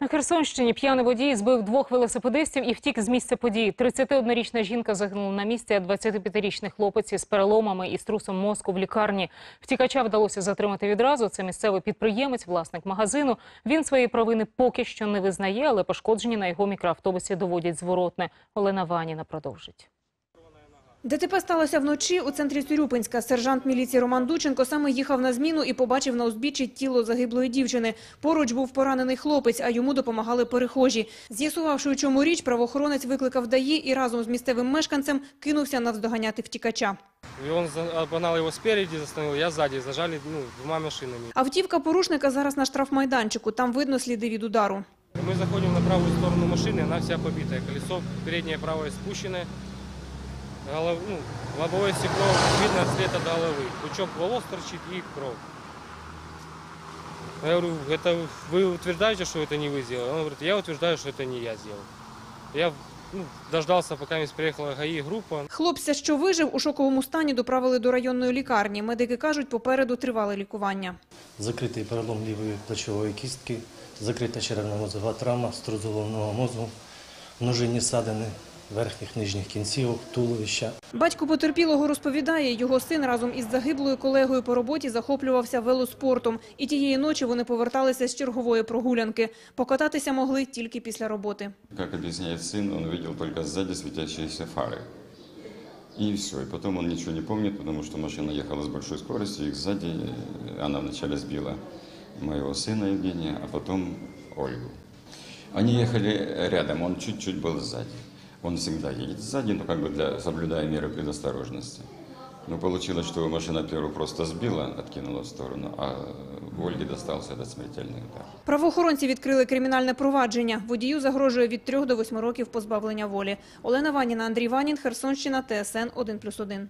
На Херсонщині п'яний водій збив двох велосипедистів і втік з місця події. 31-річна жінка загинула на місці, а 25-річний хлопець із переломами і струсом мозку в лікарні. Втікача вдалося затримати відразу. Це місцевий підприємець, власник магазину. Він свої провини поки що не визнає, але пошкоджені на його мікроавтобусі доводять зворотне. Олена Ваніна продовжить. ДТП сталося вночі у центрі Тюрюпинська. Сержант міліції Роман Дученко саме їхав на зміну і побачив на узбіччі тіло загиблої дівчини. Поруч був поранений хлопець, а йому допомагали перехожі. З'ясувавши, у чому річ, правоохоронець викликав ДАІ і разом з місцевим мешканцем кинувся навздоганяти втікача. И он за- обогнал его спереди, я сзади, зажали ну, двумя машинами. Автівка порушника зараз на штрафмайданчику. Там видно сліди від удару. Мы заходим на правую сторону машины, она вся побитая. Колесо переднее правое спущенное, голов, ну, лобовое стекло видно след от головы. Пучок волос торчит и кровь. Я говорю, это вы утверждаете, что это не вы сделали? Он говорит, я утверждаю, что это не я сделал. Я ну, дождался, пока приехала ГАИ группа. Хлопця, що вижив, у шоковому стані доправили до районної лікарні. Медики кажуть, попереду тривале лікування. Закритий перелом лівої плечової кістки, закрита черевно-мозова травма, струс головного мозку, множинні ссадини верхніх нижніх кінцівок, туловища. Батько потерпілого розповідає, його син разом із загиблою колегою по роботі захоплювався велоспортом. І тієї ночі вони поверталися з чергової прогулянки. Покататися могли тільки після роботи. Как объясняет сын, он видел только сзади светящиеся фары. И все. И потом он ничего не помнит, потому что машина ехала с большой скоростью, их сзади, э, она вначале сбила моего сына Евгения, а потом Ольгу. Они ехали рядом, он чуть-чуть был сзади. Он всегда едет сзади, но как бы для, соблюдая меры предосторожности. Но получилось, что машина первую просто сбила, откинула в сторону, а Ольге достался этот смертельный удар. Правоохоронці відкрили кримінальне провадження. Водію загрожує від 3 до 8 років позбавлення волі. Олена Ваніна, Андрій Ванін, Херсонщина, ТСН 1+,1.